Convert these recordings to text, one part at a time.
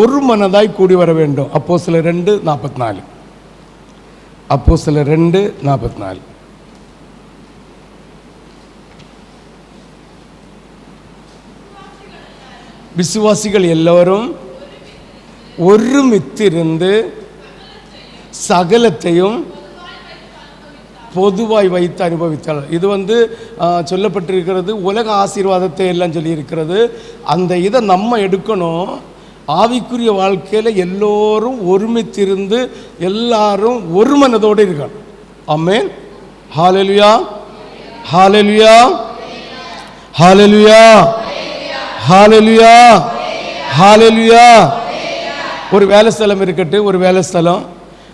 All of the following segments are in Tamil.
ஒரு மனதாய் கூடி வர வேண்டும். அப்போ சில ரெண்டு நாற்பத்தி நாலு அப்போ சில ரெண்டு நாற்பத்தி நாலு விசுவாசிகள் எல்லோரும் ஒருமித்திருந்து சகலத்தையும் பொதுவாய் வைத்து அனுபவித்தாள் இது வந்து சொல்லப்பட்டிருக்கிறது உலக ஆசீர்வாதத்தை எல்லாம் சொல்லியிருக்கிறது. அந்த இதை நம்ம எடுக்கணும். ஆவிக்குரிய வாழ்க்கையில் எல்லோரும் ஒருமித்திருந்து எல்லாரும் ஒரு மனதோடு இருக்கணும் amen hallelujah hallelujah hallelujah hallelujah hallelujah ஒரு வேலை ஸ்தலம் இருக்கட்டும் ஒரு வேலை ஸ்தலம்.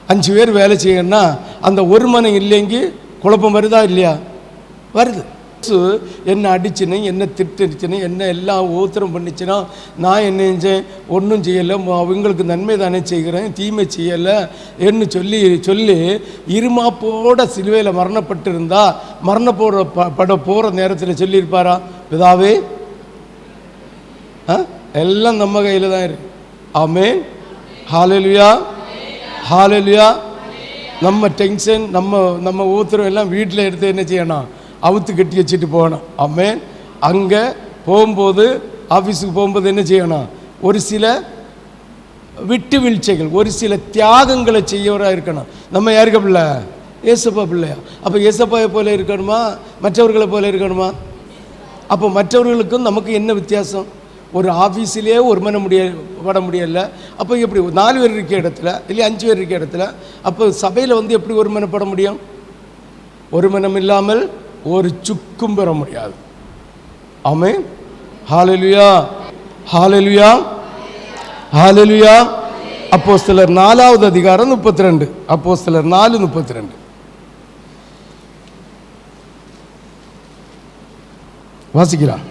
அஞ்சு பேர் வேலை செய்யணும்னா அந்த ஒரு மனம் இல்லைங்கி குழப்பம் வருதா இல்லையா? வருது. என்ன அடிச்சுன்னு என்ன திட்டுச்சுன்னு என்ன எல்லாம் ஓத்திரம் பண்ணிச்சுன்னா நான் என்ன செஞ்சேன்? ஒன்றும் செய்யலை. அவங்களுக்கு நன்மை தானே செய்கிறேன் தீமை செய்யலை என்று சொல்லி சொல்லி இருமாப்போட சிலுவையில் மரணப்பட்டிருந்தா மரண போகிற ப பட போகிற நேரத்தில் சொல்லியிருப்பாரா? பிதாவே எல்லாம் நம்ம கையில் தான் இருக்கு. ஆமேன். ஹாலெலுயா ஹாலெலுயா நம்ம டென்ஷன் நம்ம நம்ம ஊத்துறோம் எல்லாம் வீட்டில் எடுத்து என்ன செய்யணும்? அவுத்து கட்டி வச்சுட்டு போகணும். அம்மே அங்கே போகும்போது ஆஃபீஸுக்கு போகும்போது என்ன செய்யணும்? ஒரு சில விட்டு வீழ்ச்சிகள் ஒரு சில தியாகங்களை செய்யவராக இருக்கணும். நம்ம யாருக்க பிள்ளை? ஏசப்பா பிள்ளையா? அப்போ ஏசப்பாவை போல இருக்கணுமா? மற்றவர்களை போல இருக்கணுமா? அப்போ மற்றவர்களுக்கும் நமக்கு என்ன வித்தியாசம்? ஒரு ஆஃபீஸிலே ஒரு மன முடிய பட முடியல. அப்போ எப்படி ஒரு நாலு பேர் இருக்க இடத்துல இல்லை அஞ்சு பேர் இருக்க இடத்துல அப்போ சபையில் வந்து எப்படி ஒரு மனப்பட முடியும்? ஒரு மனம் இல்லாமல் ஒரு சுக்கும் பெற முடியாது. ஆமே ஹாலெலுயா ஹாலெலுயா ஹாலெலுயா அப்போ சிலர் நாலாவது அதிகாரம் முப்பத்தி ரெண்டு அப்போ சிலர் நாலு முப்பத்தி ரெண்டு வாசிக்கிறான்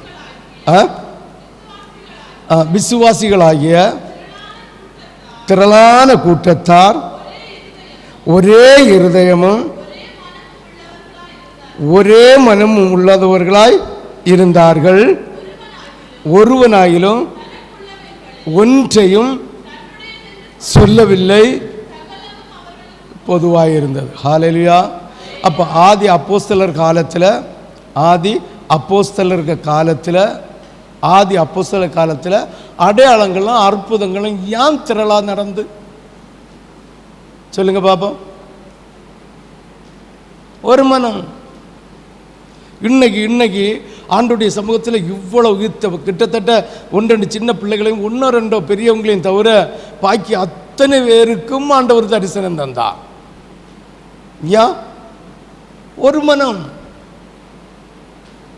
விசுவாசிகளாகிய திரளான கூட்டத்தார் ஒரே இருதயமும் ஒரே மனமும் உள்ளதவர்களாய் இருந்தார்கள். ஒருவனாயிலும் ஒன்றையும் சொல்லவில்லை. பொதுவாக இருந்தது ஹாலெலுயா அப்போ ஆதி அப்போஸ்தலர் காலத்தில் ஆதி அப்போஸ்தலர் காலத்தில் ஆதி அப்போஸ்தலர் காலத்தில் அடையாளங்களும் அற்புதங்களும் ஏன் திரளாக நடந்து. சொல்லுங்க பாப்போம். ஒரு மனம் இன்னைக்கு இன்னைக்கு ஆண்டுடைய சமூகத்தில் இவ்வளவு கிட்டத்தட்ட ஒன்று ரெண்டு சின்ன பிள்ளைகளையும் ஒன்றோ ரெண்டோ பெரியவங்களையும் தவிர பாக்கி அத்தனை பேருக்கும் ஆண்டவர் தரிசனம் தந்தார். ஏன் ஒரு மனம்.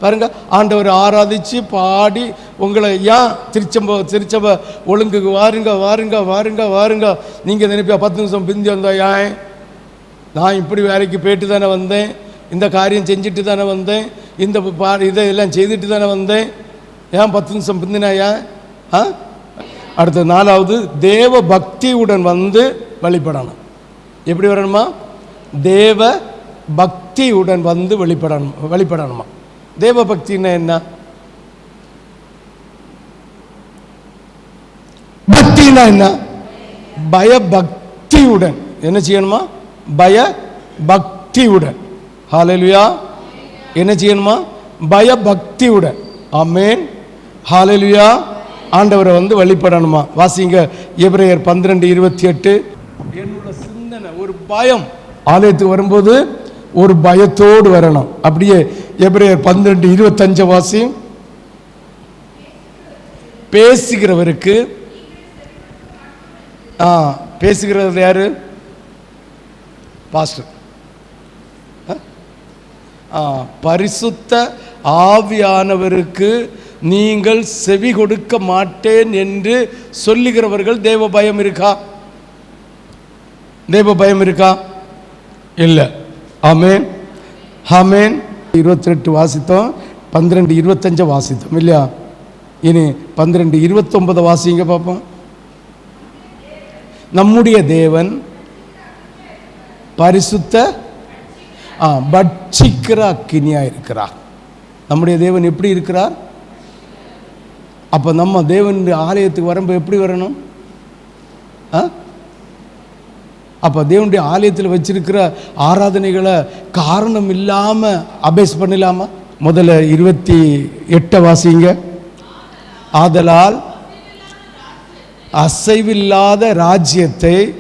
பாருங்க ஆண்டவர் ஆராதிச்சு பாடி உங்களை ஏன் திருச்சம்ப திருச்சம்ப ஒழுங்குக்கு வாருங்க வாருங்க வாருங்க வாருங்க. நீங்கள் நினைப்பியா பத்து நிமிஷம் பிந்தி வந்தா ஏன்? நான் இப்படி வேலைக்கு போயிட்டு தானே வந்தேன். இந்த காரியம் செஞ்சுட்டு தானே வந்தேன். இந்த பா இதை எல்லாம் செய்துட்டு தானே வந்தேன். ஏன் பத்து நிமிஷம் பிந்தினாயா? ஆ? அடுத்த நாலாவது தேவ பக்தியுடன் வந்து வழிபடணும் எப்படி வரணுமா? தேவ பக்தியுடன் வந்து வெளிப்படணும் வழிபடணுமா தேவ பக்தின்னா என்ன? பக்தினா என்ன? பயபக்தியுடன். என்ன செய்யணுமா? பய பக்தியுடன் ஹாலெலுயா என்ன செய்யணுமா? பயபக்தியுடன். ஆமேன் ஹாலெலுயா ஆண்டவரை வந்து வழிபடணுமா? வாசிங்க எபிரேயர் பன்னிரெண்டு இருபத்தி எட்டு. என்னோட சிந்தனை ஒரு பயம். ஆலயத்துக்கு வரும்போது ஒரு பயத்தோடு வரணும். அப்படியே எபிரேயர் பன்னிரெண்டு இருபத்தஞ்சு வாசி. பேசுகிறவருக்கு ஆ பேசுகிறது யாரு? பாஸ்டர் பரிசுத்த ஆவியானவருக்கு நீங்கள் செவி கொடுக்க மாட்டேன் என்று சொல்லுகிறவர்கள் தேவ பயம் இருக்கா? தேவ பயம் இருக்கா? இல்லை. ஆமேன். ஹமேன் இருபத்தி ரெட்டு வாசித்தோம் பன்னிரெண்டு இருபத்தஞ்சை வாசித்தோம் இல்லையா? இனி பன்னிரெண்டு இருபத்தொன்பதை வாசிங்க பார்ப்போம் நம்முடைய தேவன் பரிசுத்த பட்சிக்கிற அக்கினியாக இருக்கிறார் நம்முடைய தேவன் எப்படி இருக்கிறார்? அப்போ நம்ம தேவன் ஆலயத்துக்கு வரும்போது எப்படி வரணும்? ஆ? அப்போ தேவனுடைய ஆலயத்தில் வச்சிருக்கிற ஆராதனைகளை காரணம் இல்லாமல் அபேஸ் பண்ணலாமா? முதல்ல இருபத்தி எட்டை வாசிங்க. ஆதலால் அசைவில்லாத ராஜ்யத்தை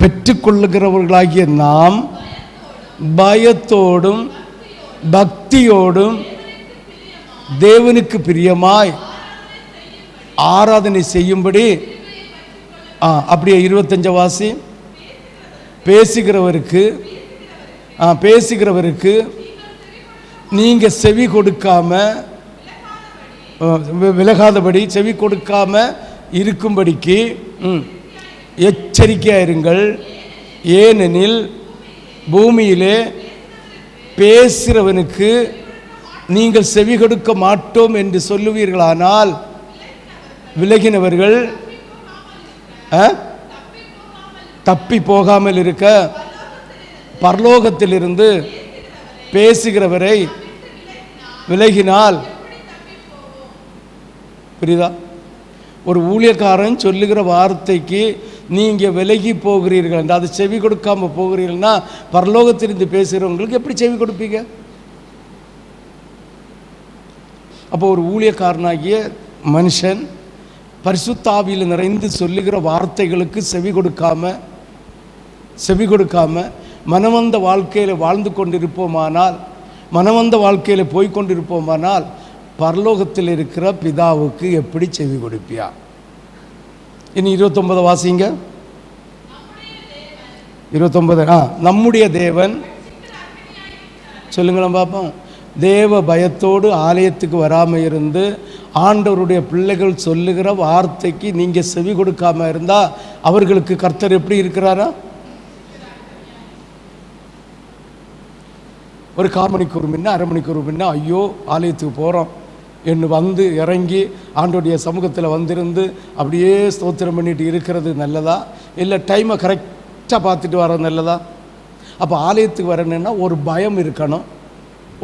பெற்றுக்கொள்ளுகிறவர்களாகிய நாம் பயத்தோடும் பக்தியோடும் தேவனுக்கு பிரியமாய் ஆராதனை செய்யும்படி ஆ அப்படியே இருபத்தஞ்ச வாசி. பேசுகிறவருக்கு ஆ பேசுகிறவருக்கு நீங்கள் செவி கொடுக்காம விலகாதபடி செவி கொடுக்காம இருக்கும்படிக்கு எச்சரிக்கையாக இருங்கள். ஏனெனில் பூமியிலே பேசுகிறவனுக்கு நீங்கள் செவி கொடுக்க மாட்டோம் என்று சொல்லுவீர்களானால் விலகினவர்கள் ஆ? தப்பி போகாமல் இருக்க பரலோகத்திலிருந்து பேசுகிறவரை விலகினால் புரியுதா ஒரு ஊழியக்காரன் சொல்லுகிற வார்த்தைக்கு நீங்கள் விலகி போகிறீர்கள். என்று அது செவி கொடுக்காம போகிறீர்கள்னா பரலோகத்திலிருந்து பேசுகிறவங்களுக்கு எப்படி செவி கொடுப்பீங்க? அப்போ ஒரு ஊழியக்காரனாகிய மனுஷன் பரிசுத்தாவியில் நிறைந்து சொல்லுகிற வார்த்தைகளுக்கு செவி கொடுக்காம செவி கொடுக்காம மனவந்த வாழ்க்கையில் வாழ்ந்து கொண்டிருப்போமானால் மனவந்த வாழ்க்கையில் போய்கொண்டிருப்போமானால் பரலோகத்தில் இருக்கிற பிதாவுக்கு எப்படி செவி கொடுப்பியா? இனி இருபத்தொன்பது வாசிங்க. இருபத்தொன்பது ஆ நம்முடைய தேவன். சொல்லுங்களேன் பார்ப்போம் தேவ பயத்தோடு ஆலயத்துக்கு வராமல் இருந்து ஆண்டவருடைய பிள்ளைகள் சொல்லுகிற வார்த்தைக்கு நீங்கள் செவி கொடுக்காம இருந்தால் அவர்களுக்கு கர்த்தர் எப்படி இருக்கிறாரா? ஒரு கால் மணிக்கு ஒரு முன்ன அரை மணிக்கு ஒரு முன்ன ஐயோ ஆலயத்துக்கு போகிறோம் என்று வந்து இறங்கி ஆண்டோடைய சமூகத்தில் வந்திருந்து அப்படியே ஸ்தோத்திரம் பண்ணிட்டு இருக்கிறது நல்லதா? இல்லை டைமை கரெக்டாக பார்த்துட்டு வர நல்லதா? அப்போ ஆலயத்துக்கு வரணுன்னா ஒரு பயம் இருக்கணும்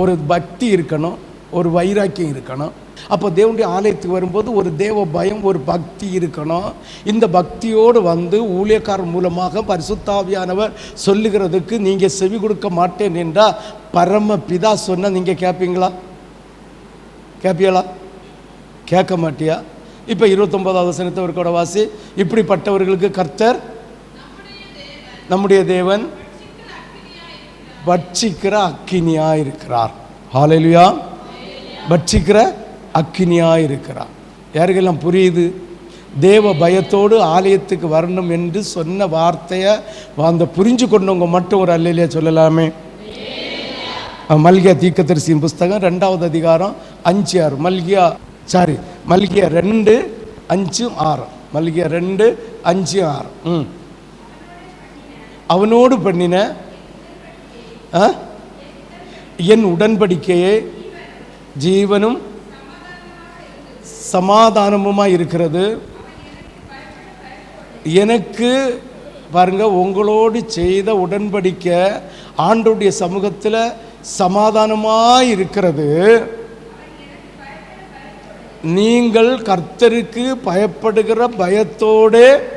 ஒரு பக்தி இருக்கணும் ஒரு வைராக்கியம் இருக்கணும். அப்போ தேவனுடைய ஆலயத்துக்கு வரும்போது ஒரு தேவ பயம் ஒரு பக்தி இருக்கணும். இந்த பக்தியோடு வந்து ஊழியக்காரர் மூலமாக பரிசுத்தாவியானவர் சொல்லுகிறதுக்கு நீங்கள் செவி கொடுக்க மாட்டேன் என்றால் பரம பிதா சொன்னால் நீங்கள் கேட்பீங்களா கேட்பியலா கேட்க மாட்டியா? இப்போ இருபத்தொன்பதாவது வசனத்தை ஒரு கூட வாசி இப்படிப்பட்டவர்களுக்கு கர்த்தர் நம்முடைய தேவன் பட்சிக்கிற அக்கினியா இருக்கிறார் ஹாலேலுயா பட்சிக்கிற அக்கினியா இருக்கிறார் யாருக்கெல்லாம் புரியுது? தேவ பயத்தோடு ஆலயத்துக்கு வரணும் என்று சொன்ன வார்த்தையை அந்த புரிஞ்சு கொண்டவங்க மட்டும் ஒரு அல்லையிலே சொல்லலாமே. மல்கியா தீக்கத்தரிசியின் புஸ்தகம் ரெண்டாவது அதிகாரம் அஞ்சு ஆறு. மல்கியா சாரி மல்கியா ரெண்டு அஞ்சு ஆறு. மல்கியா ரெண்டு அஞ்சு ஆறு. ம். அவனோடு பண்ணின ஆ? என் உடன்படிக்கையே ஜீவனும் சமாதானமுமாக இருக்கிறது. எனக்கு பாருங்க உங்களோடு செய்த உடன்படிக்கை ஆண்டுடைய சமூகத்தில் சமாதானமாக இருக்கிறது. நீங்கள் கர்த்தருக்கு பயப்படுகிற பயத்தோடு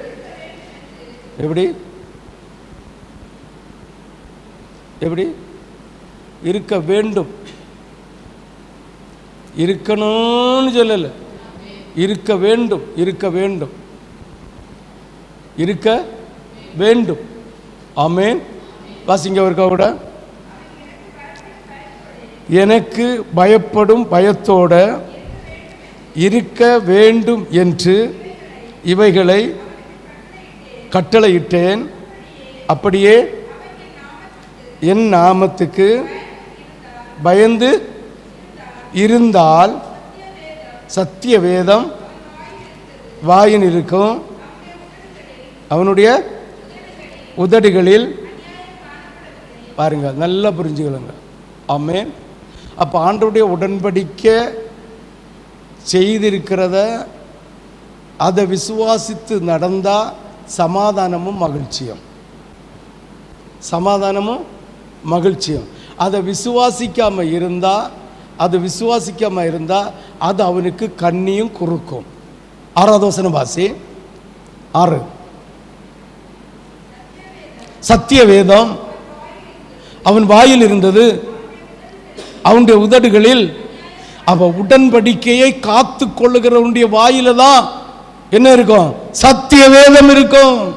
எப்படி? எப்படி? இருக்க வேண்டும். இருக்கணும்னு சொல்லலை. இருக்க வேண்டும் இருக்க வேண்டும். இருக்க வேண்டும். ஆமேன். வாசிங்க ஒருக்கா கூட. எனக்கு பயப்படும் பயத்தோட இருக்க வேண்டும் என்று இவைகளை கட்டளையிட்டேன். அப்படியே என் நாமத்துக்கு பயந்து இருந்தால் சத்திய வேதம் வாயின் இருக்கும் அவனுடைய உதடுகளில் பாருங்க நல்லா புரிஞ்சுக்கலுங்க அம்மேன் அப்போ ஆண்டவருடைய உடன்படிக்கை செய்திருக்கிறத அதை விசுவாசித்து நடந்தால் சமாதானமும் மகிழ்ச்சியும். சமாதானமும் மகிழ்ச்சியும். அதை விசுவாசிக்காமல் இருந்தால் அது விசுவாசிக்காமல் இருந்தால் அது அவனுக்கு கண்ணியும் குறுக்கும். ஆறாவது வாசி ஆறு. சத்திய வேதம் அவன் வாயில் இருந்தது. அவனுடைய உதடுகளில் அவ உடன்படிக்கையை காத்து கொள்ளுகிறவனுடைய வாயில தான் என்ன இருக்கும்? சத்திய வேதம் இருக்கும்.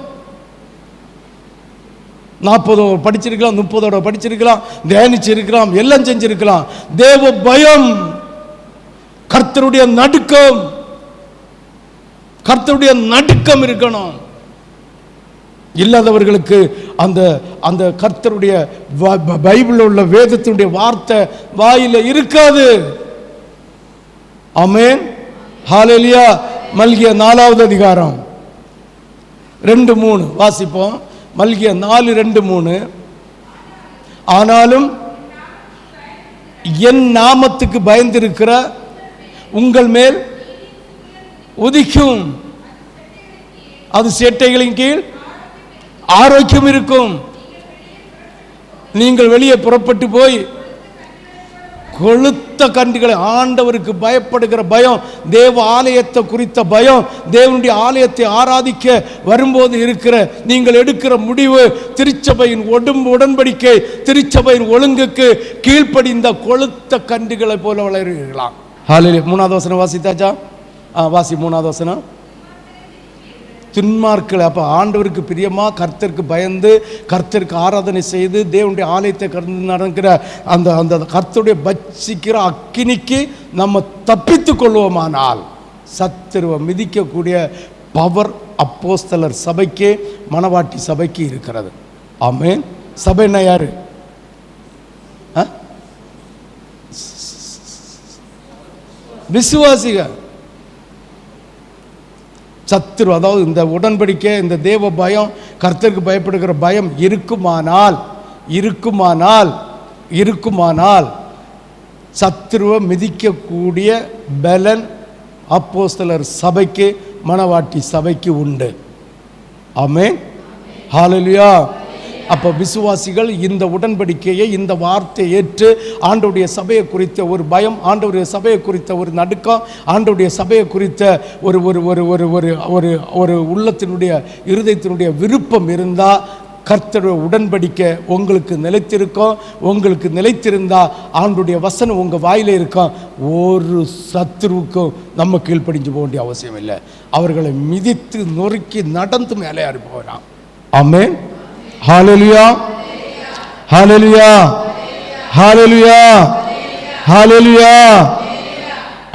நாற்பது படிச்சிருக்கலாம் முப்பதோட படிச்சிருக்கலாம் தியானிச்சிருக்கலாம் எல்லாம் செஞ்சிருக்கலாம். தேவ பயம் கர்த்தருடைய நடுக்கம் கர்த்தருடைய நடுக்கம் இருக்கணும். இல்லாதவர்களுக்கு அந்த அந்த கர்த்தருடைய வ- பைபிளில் உள்ள வேதத்தினுடைய வார்த்தை வாயில இருக்காது. அமேன் ஹalleluya. மல்கிய நாலாவது அதிகாரம். ரெண்டு மூணு. வாசிப்போம். மல்கிய நாலு ரெண்டு மூணு. ஆனாலும் என் நாமத்துக்கு பயந்திருக்கிற உங்கள் மேல் உதிக்கும். அது சேட்டைகளின் கீழ் ஆரோக்கியம் இருக்கும். நீங்கள் வெளியே புறப்பட்டு போய் கொளுத்த கண்டுகளை ஆண்டவருக்கு பயப்படுகிற பயம் தேவ ஆலயத்தை குறித்த பயம் தேவனுடைய ஆலயத்தை ஆராதிக்க வரும்போது இருக்கிற நீங்கள் எடுக்கிற முடிவு திருச்சபையின் உடம்பு உடன்படிக்கை திருச்சபையின் ஒழுங்குக்கு கீழ்ப்படிந்த கொளுத்த கண்டுகளை போல வளருகிறான் ஹாலிலே மூணாவது வசனம் வாசித்தாச்சா? ஆ வாசி மூணாவது வசனம். துன்மார்க்கள். அப்போ ஆண்டவருக்கு பிரியமாக கர்த்தருக்கு பயந்து கர்த்தருக்கு ஆராதனை செய்து தேவனுடைய ஆலயத்தை கடந்து நடக்கிற அந்த அந்த கர்த்தருடைய பட்சிக்கிற அக்கினிக்கு நம்ம தப்பித்து கொள்வோமானால் சத்துருவை மிதிக்கக்கூடிய பவர் அப்போஸ்தலர் சபைக்கு மணவாட்டி சபைக்கு இருக்கிறது. ஆமென். சபைன்னா யாரு? ஆ? விசுவாசிகள். சத்துரு அதாவது இந்த உடன்படிக்கை இந்த தேவ பயம் கர்த்தருக்கு பயப்படுகிற பயம் இருக்குமானால் இருக்குமானால் இருக்குமானால் சத்துருவை மிதிக்கக்கூடிய பலன் அப்போஸ்தலர் சபைக்கு மணவாட்டி சபைக்கு உண்டு. ஆமே ஹாலலியா அப்போ விசுவாசிகள் இந்த உடன்படிக்கையை இந்த வார்த்தையை ஏற்று ஆண்டவுடைய சபையை குறித்த ஒரு பயம் ஆண்டவுடைய சபையை குறித்த ஒரு நடுக்கம் ஆண்டவுடைய சபையை குறித்த ஒரு ஒரு ஒரு ஒரு ஒரு ஒரு ஒரு உள்ளத்தினுடைய இருதயத்தினுடைய விருப்பம் இருந்தால் கர்த்தருடைய உடன்படிக்கை உங்களுக்கு நிலைத்திருக்கும். உங்களுக்கு நிலைத்திருந்தால் ஆண்டுடைய வசனம் உங்கள் வாயில் இருக்கும். ஒரு சத்துருவுக்கும் நம்ம கீழ்ப்படிஞ்சு போக வேண்டிய அவசியம் இல்லை. அவர்களை மிதித்து நொறுக்கி நடந்து மேலே போகிறான். ஆமென். ஹாலெலியா ஹalleluya ஹாலெலியா ஹalleluya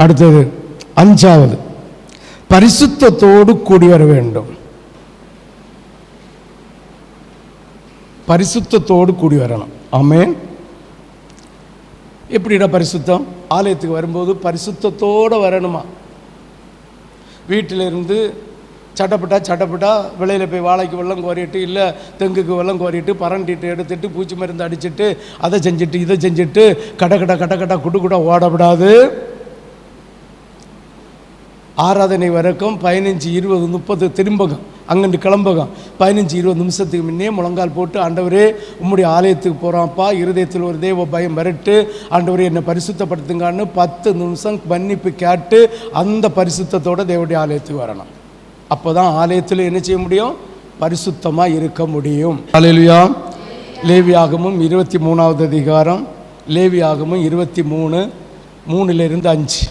அடுத்தது அஞ்சாவது. பரிசுத்தத்தோடு கூடி வர வேண்டும். பரிசுத்தத்தோடு கூடி வரணும் ஆமென் எப்படிடா பரிசுத்தம்? ஆலயத்துக்கு வரும்போது பரிசுத்தத்தோடு வரணுமா? வீட்டிலிருந்து சட்டப்பட்டா சட்டப்பட்டா வெளியில் போய் வாழைக்கு வெள்ளம் கோரிட்டு இல்லை தெங்குக்கு வெள்ளம் கோரிட்டு பரண்டிட்டு எடுத்துட்டு பூச்சி மருந்து அடிச்சுட்டு அதை செஞ்சுட்டு இதை செஞ்சுட்டு கட கட கட கட குடு குட ஓடப்படாது. ஆராதனை வரைக்கும் பதினஞ்சு இருபது முப்பது திரும்பகம் அங்கிட்டு கிளம்பகம் பதினஞ்சு இருபது நிமிஷத்துக்கு முன்னே முழங்கால் போட்டு ஆண்டவரே உம்முடைய ஆலயத்துக்கு போகிறான்ப்பா இருதயத்தில் ஒரு தேவ பயம் வரட்டு ஆண்டவரே என்னை பரிசுத்தப்படுத்துங்கன்னு பத்து நிமிஷம் மன்னிப்பு கேட்டு அந்த பரிசுத்தத்தோட தேவடைய ஆலயத்துக்கு வரணும். அப்போ தான் ஆலயத்தில் என்ன செய்ய முடியும்? பரிசுத்தமாக இருக்க முடியும். அலையிலுயா லேவியாகமும் இருபத்தி மூணாவது அதிகாரம் லேவியாகமும் இருபத்தி மூணு மூணுலேருந்து அஞ்சு.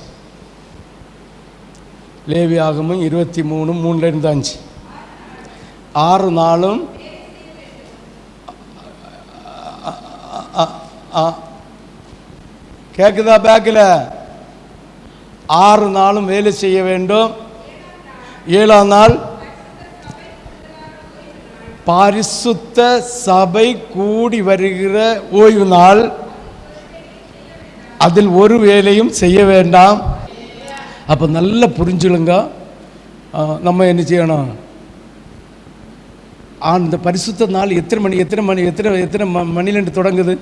லேவியாகமும் இருபத்தி மூணு மூணுலேருந்து அஞ்சு. ஆறு நாளும் கேட்குதா பேக்கில்? ஆறு நாளும் வேலை செய்ய வேண்டும். ஏழாம் நாள். பரிசுத்த சபை கூடி வருகிற ஓய்வு நாள். அதில் ஒரு வேலையும் செய்ய வேண்டாம். அப்போ நல்லா புரிஞ்சுடுங்க நம்ம என்ன செய்யணும்? அந்த பரிசுத்த நாள் எத்தனை மணி எத்தனை மணி எத்தனை எத்தனை ம மணிலேருந்து தொடங்குது?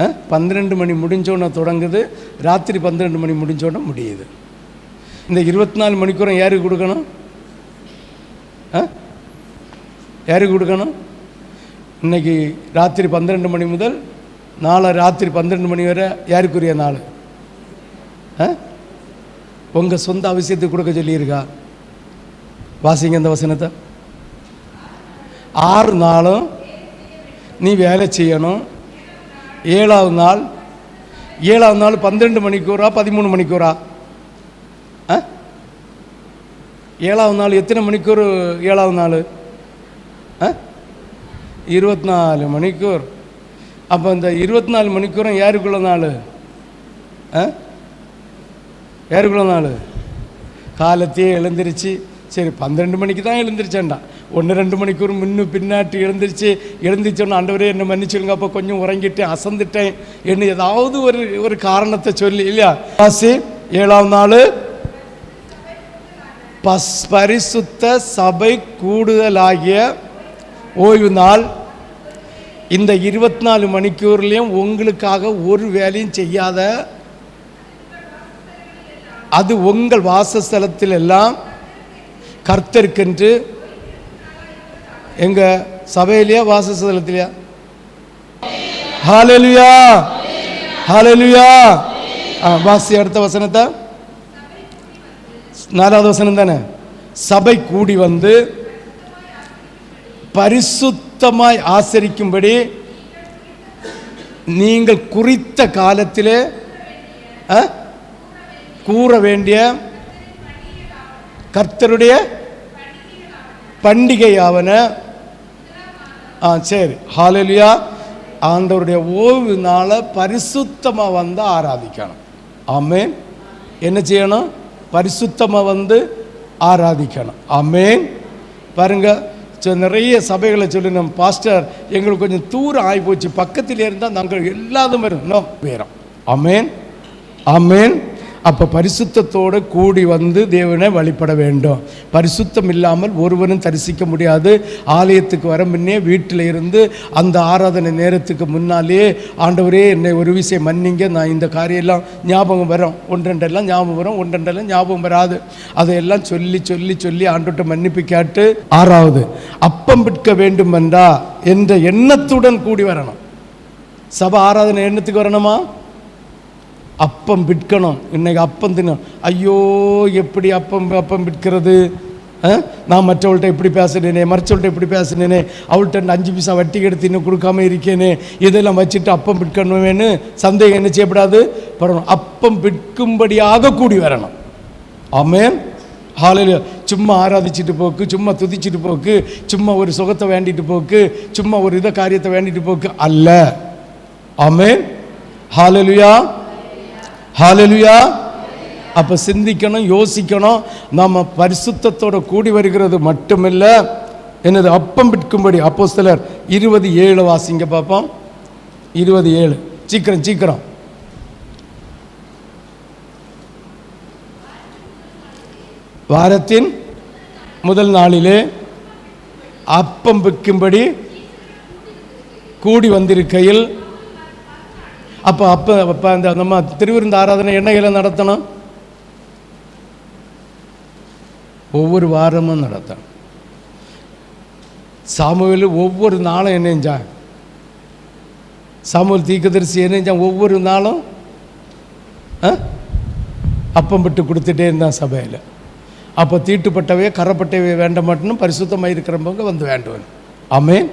ஆ? பன்னிரெண்டு மணி முடிஞ்சோன்னே தொடங்குது. ராத்திரி பன்னிரெண்டு மணி முடிஞ்சோன்னே முடியுது. இந்த இருபத்தி நாலு மணிக்கூரம் யாருக்கு கொடுக்கணும்? ஆ? யாருக்கு கொடுக்கணும்? இன்னைக்கு ராத்திரி பன்னிரெண்டு மணி முதல் நாளை ராத்திரி பன்னிரெண்டு மணி வரை யாருக்குரிய நாள்? ஆ? உங்கள் சொந்த அவசியத்துக்கு கொடுக்க சொல்லியிருக்கா? வாசிங்க இந்த வசனத்தை. ஆறு நாளும் நீ வேலை செய்யணும். ஏழாவது நாள் ஏழாவது நாள் பன்னிரெண்டு மணிக்கூரா பதிமூணு மணிக்கூரா ஏழாவது நாள் எத்தனை மணிக்கூர் ஏழாவது நாள்? ஆ? இருபத்தி நாலு மணிக்கூர் அப்போ இந்த இருபத்தி நாலு மணிக்கூரும் யாருக்குள்ள நாள்? ஆ? யாருக்குள்ள நாள்? காலத்தையே எழுந்திரிச்சு. சரி பன்னிரெண்டு மணிக்கு தான் எழுந்திரிச்சேன்டா. ஒன்று ரெண்டு மணிக்கூர் முன்னு பின்னாட்டி எழுந்திரிச்சு. எழுந்திரிச்சோன்னு ஆண்டவரே என்னை மன்னிச்சுடுங்க அப்போ கொஞ்சம் உறங்கிட்டேன் அசந்துட்டேன். என்ன ஏதாவது ஒரு ஒரு காரணத்தை சொல்லி இல்லையா? வாசி ஏழாம் நாள். பஸ் பரிசுத்த சபை கூடுதலாகிய ஓய்வு நாள் இந்த இருபத்தி நாலு மணிக்கூர்லேயும் உங்களுக்காக ஒரு வேலையும் செய்யாத அது உங்கள் வாசஸ்தலத்தில் எல்லாம் கர்த்தருக்கென்று எங்க சபையிலையா வாசஸ்தலத்திலையா? ஹalleluya ஹalleluya வாசி அடுத்த வசனத்தை. நாலாவது வசனம் தானே? சபை கூடி வந்து பரிசுத்தமாய் ஆசரிக்கும்படி நீங்கள் குறித்த காலத்திலே ஆ, கூற வேண்டிய கர்த்தருடைய பண்டிகையாவன. ஆ சரி. ஹாலலியா ஆண்டவருடைய ஓய்வு நாளை பரிசுத்தமாக வந்து ஆராதிக்கணும். ஆமே என்ன செய்யணும்? பரிசுத்தமாக வந்து ஆராதிக்கணும். அமேன் பாருங்க ச- நிறைய சபைகளை சொல்லணும் பாஸ்டர் எங்களுக்கு கொஞ்சம் தூரம் ஆகி போச்சு. பக்கத்தில் இருந்தால் நாங்கள் எல்லாதும் வரும். இன்னும் வேறோம் அமேன் அமேன் அப்போ பரிசுத்தத்தோடு கூடி வந்து தேவனை வழிபட வேண்டும். பரிசுத்தம் இல்லாமல் ஒருவனும் தரிசிக்க முடியாது. ஆலயத்துக்கு வர முன்னே வீட்டில் இருந்து அந்த ஆராதனை நேரத்துக்கு முன்னாலே ஆண்டவரே என்னை ஒரு விஷயம் மன்னிங்க. நான் இந்த காரியெல்லாம் ஞாபகம் வரும். ஒன்றெண்டெல்லாம் ஞாபகம் வரும். ஒன்றெண்டெல்லாம் ஞாபகம் வராது. அதையெல்லாம் சொல்லி சொல்லி சொல்லி ஆண்டோட்ட மன்னிப்பு கேட்டு ஆறாவது அப்பம் விற்க வேண்டும் என்றா என்ற எண்ணத்துடன் கூடி வரணும். சபை ஆராதனை எண்ணத்துக்கு வரணுமா? அப்பம் விற்கணும் இன்னைக்கு அப்பம் தின்னும். ஐயோ எப்படி அப்பம் அப்பம் விற்கிறது ஆ? நான் மற்றவள்கிட்ட எப்படி பேசுனேனே மற்றவள்கிட்ட எப்படி பேசுனேனே அவள்கிட்ட அஞ்சு பைசா வட்டி எடுத்து இன்னும் கொடுக்காம இருக்கேனே இதெல்லாம் வச்சுட்டு அப்பம் விற்கணுமேனு சந்தேகம் என்ன செய்யப்படாது? படணும் அப்பம் விற்கும்படியாக கூடி வரணும். ஆமேன். ஹாலையில் சும்மா ஆராதிச்சிட்டு போக்கு சும்மா துதிச்சிட்டு போக்கு சும்மா ஒரு சுகத்தை வேண்டிட்டு போக்கு சும்மா ஒரு இதை காரியத்தை வேண்டிட்டு போக்கு அல்ல. ஆமென். ஹாலலுயா ஹாலலுயா அப்போ சிந்திக்கணும் யோசிக்கணும். நம்ம பரிசுத்தத்தோடு கூடி வருகிறது மட்டுமில்லை. என்னது அப்பம் விற்கும்படி அப்போ சிலர் இருபது ஏழு வாசிங்க பார்ப்போம் இருபது ஏழு. சீக்கிரம் சீக்கிரம். வாரத்தின் முதல் நாளிலே அப்பம் விற்கும்படி கூடி வந்திருக்கையில் அப்போ அப்போ அப்போ அந்த நம்ம திருவிருந்த ஆராதனை என்னையில் நடத்தணும். ஒவ்வொரு வாரமும் நடத்தணும். சாமுவேல் ஒவ்வொரு நாளும் என்ன செஞ்சான் சாமுவேல் தீர்க்கதரிசி என்ன செஞ்சான் ஒவ்வொரு நாளும் ஆ? அப்பம் விட்டு கொடுத்துட்டே இருந்தான் சபையில். அப்போ தீட்டுப்பட்டவையே கரப்பட்டவையே வேண்ட மாட்டேன்னு பரிசுத்தமாக இருக்கிறவங்க வந்து வேண்டுவன். ஆமென்.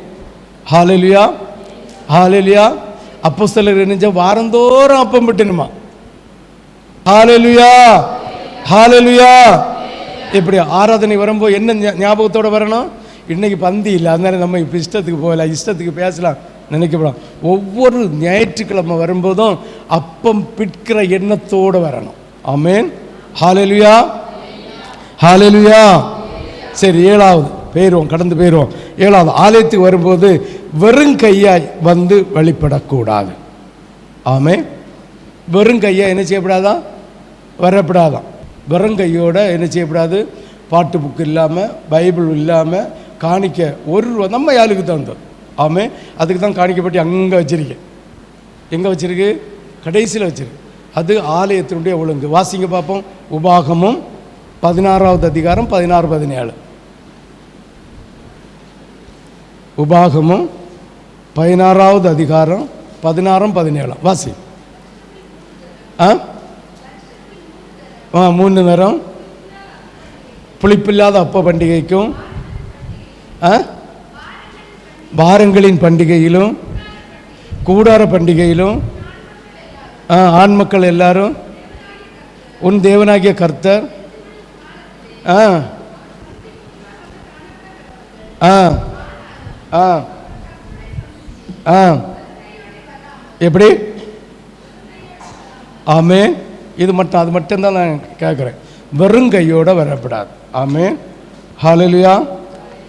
ஹாலெலியா ஹாலெலியா அப்போ சிலர் என்ன வாரந்தோறும் அப்பம் விட்டணுமா? ஹாலெலுயா ஹாலலுயா இப்படி ஆராதனை வரும்போது என்ன ஞா- வரணும்? இன்னைக்கு பந்தி இல்லை. அதனால நம்ம இப்போ இஷ்டத்துக்கு போகலாம் இஷ்டத்துக்கு பேசலாம் நினைக்கப்படலாம். ஒவ்வொரு ஞாயிற்றுக்கிழமை வரும்போதும் அப்பம் பிற்கிற எண்ணத்தோடு வரணும். ஆமேன். ஹாலலுயா ஹாலலுயா சரி ஏழாவது. போயிடுவோம் கடந்து போயிடுவோம் ஏழாவது. ஆலயத்துக்கு வரும்போது வெறும் கையாய் வந்து வழிபடக்கூடாது ஆமே வெறும் கையாக என்ன செய்யப்படாதான் வரப்படாதான் வெறும் கையோட என்ன செய்யப்படாது? பாட்டு புக்கு இல்லாமல் பைபிள் இல்லாமல் காணிக்க ஒரு ரூபா நம்ம யாருக்கு தந்தோம் ஆமே அதுக்கு தான் காணிக்கப்பட்டி அங்கே வச்சுருக்கேன். எங்கே வச்சுருக்கு? கடைசியில் வச்சுருக்கு. அது ஆலயத்தினுடைய ஒழுங்கு. வாசிங்க பார்ப்போம். உபாகமும் பதினாறாவது அதிகாரம் பதினாறு பதினேழு. உபாகமும் பதினாறாவது அதிகாரம் பதினாறும் பதினேழாம். வாசி. ஆ? ஆ மூணு நேரம். புளிப்பில்லாத அப்ப பண்டிகைக்கும் ஆ? வாரங்களின் பண்டிகையிலும் கூடார பண்டிகையிலும் ஆ, ஆண் மக்கள் எல்லாரும் உன் தேவனாகிய கர்த்தர் ஆ ஆ ஆ ஆ. எப்படி? ஆமே இது மட்டும் அது மட்டும்தான் நான் கேட்குறேன். வெறும் கையோடு வரப்படாது. ஆமே ஹாலலியா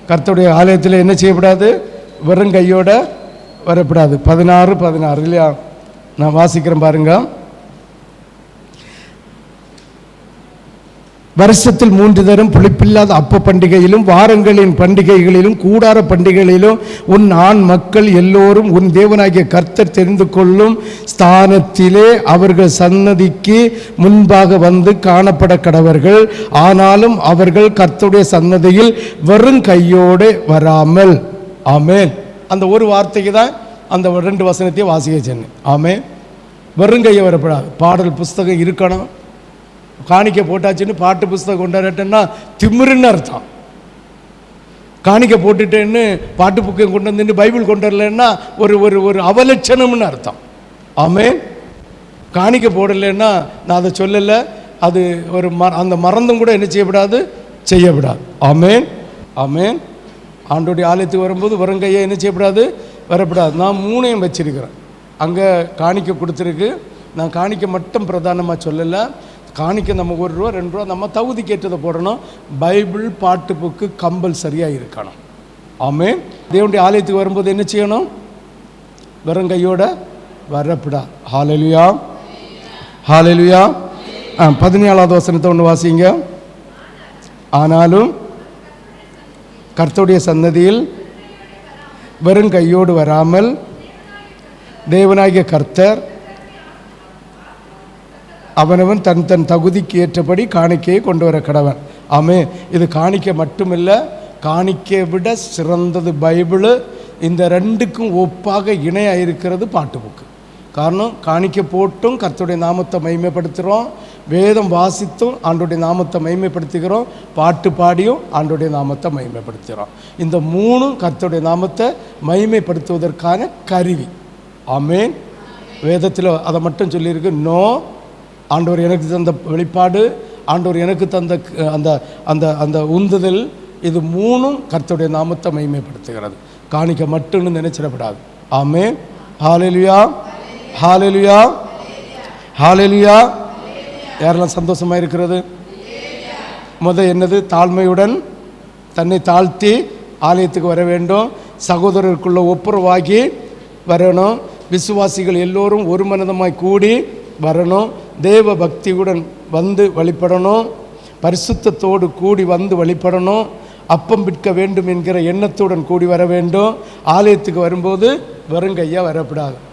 கர்த்தருடைய ஆலயத்தில் என்ன செய்யக்கூடாது வெறும் கையோடு வரப்படாது. பதினாறு பதினாறு இல்லையா? நான் வாசிக்கிறேன் பாருங்க. வருஷத்தில் மூன்று தரம் புளிப்பில்லாத அப்ப பண்டிகையிலும் வாரங்களின் பண்டிகைகளிலும் கூடார பண்டிகைகளிலும் உன் ஆண் மக்கள் எல்லோரும் உன் தேவனாகிய கர்த்தர் தெரிந்து கொள்ளும் ஸ்தானத்திலே அவர்கள் சன்னதிக்கு முன்பாக வந்து காணப்பட கடவர்கள். ஆனாலும் அவர்கள் கர்த்தருடைய சன்னதியில் வெறும் கையோடு வராமல். ஆமேன். அந்த ஒரு வார்த்தைக்கு தான் அந்த ரெண்டு வசனத்தையும் வாசிக்க சொன்னேன். ஆமே வெறும் கையை வரப்படாது. பாடல் புஸ்தகம் இருக்கணும். காணிக்கை போட்டாச்சுன்னு பாட்டு புஸ்தகம் கொண்டாடட்டேன்னா திமிருன்னு அர்த்தம். காணிக்கை போட்டுட்டேன்னு பாட்டு புக்கையும் கொண்டு வந்துட்டு பைபிள் கொண்டு வரலன்னா ஒரு ஒரு ஒரு அவலட்சணம்னு அர்த்தம். ஆமே காணிக்க போடலைன்னா நான் அதை சொல்லலை. அது ஒரு ம அந்த மறந்தும் கூட என்ன செய்யப்படாது? செய்யப்படாது. ஆமேன். ஆமேன். ஆண்டோடைய ஆலயத்துக்கு வரும்போது வருங்கையை என்ன செய்யப்படாது? வரப்படாது. நான் மூணையும் வச்சிருக்கிறேன். அங்கே காணிக்கை கொடுத்துருக்கு. நான் காணிக்கை மட்டும் பிரதானமாக சொல்லலை. காணிக்க நம்ம ஒரு ரூபா ரெண்டு ரூபா நம்ம தகுதி கேட்டதை போடணும். பைபிள் பாட்டு புக்கு கம்பல்சரியாக இருக்கணும். ஆமே தேவனுடைய ஆலயத்துக்கு வரும்போது என்ன செய்யணும்? வெறும் கையோட வரப்படா. ஹாலெலுயா ஹாலெலுயா ஆ பதினேழாவது வசனத்தை ஒன்று வாசிங்க. ஆனாலும் கர்த்தருடைய சன்னதியில் வெறும் கையோடு வராமல் தேவனாகிய கர்த்தர் அவனவன் தன் தன் தகுதிக்கு ஏற்றபடி காணிக்கையை கொண்டு வர கடவன். ஆமே இது காணிக்க மட்டுமில்லை காணிக்கையை விட சிறந்தது பைபிளு. இந்த ரெண்டுக்கும் ஒப்பாக இணையாக இருக்கிறது பாட்டு புக்கு காரணம் காணிக்கை போட்டும் கர்த்தருடைய நாமத்தை மைமைப்படுத்துகிறோம் வேதம் வாசித்தும் ஆண்டுடைய நாமத்தை மைமைப்படுத்துகிறோம் பாட்டு பாடியும் ஆண்டுடைய நாமத்தை மைமைப்படுத்துகிறோம் இந்த மூணும் கர்த்தருடைய நாமத்தை மைமைப்படுத்துவதற்கான கருவி. ஆமேன். வேதத்தில் அதை மட்டும் சொல்லியிருக்கு. நோ ஆண்டவர் எனக்கு தந்த வெளிப்பாடு ஆண்டவர் எனக்கு தந்த அந்த அந்த அந்த உந்துதல் இது மூணும் கர்த்தருடைய நாமத்தை மைமைப்படுத்துகிறது காணிக்க மட்டும்னு நினைச்சிடப்படாது. ஆமே ஹாலெலுயா ஹாலெலுயா ஹாலெலுயா யாரெல்லாம் சந்தோஷமா இருக்கிறது? முத என்னது? தாழ்மையுடன் தன்னை தாழ்த்தி ஆலயத்துக்கு வர வேண்டும். சகோதரருக்குள்ள ஒப்புரவாகி வரணும். விசுவாசிகள் எல்லோரும் ஒரு மனதமாய் கூடி வரணும். தேவ பக்தியுடன் வந்து வழிபடணும் பரிசுத்தத்தோடு கூடி வந்து வழிபடணும் அப்பம் விற்க வேண்டும் என்கிற எண்ணத்துடன் கூடி வர வேண்டும். ஆலயத்துக்கு வரும்போது வெறுங்கையாக வரக்கூடாது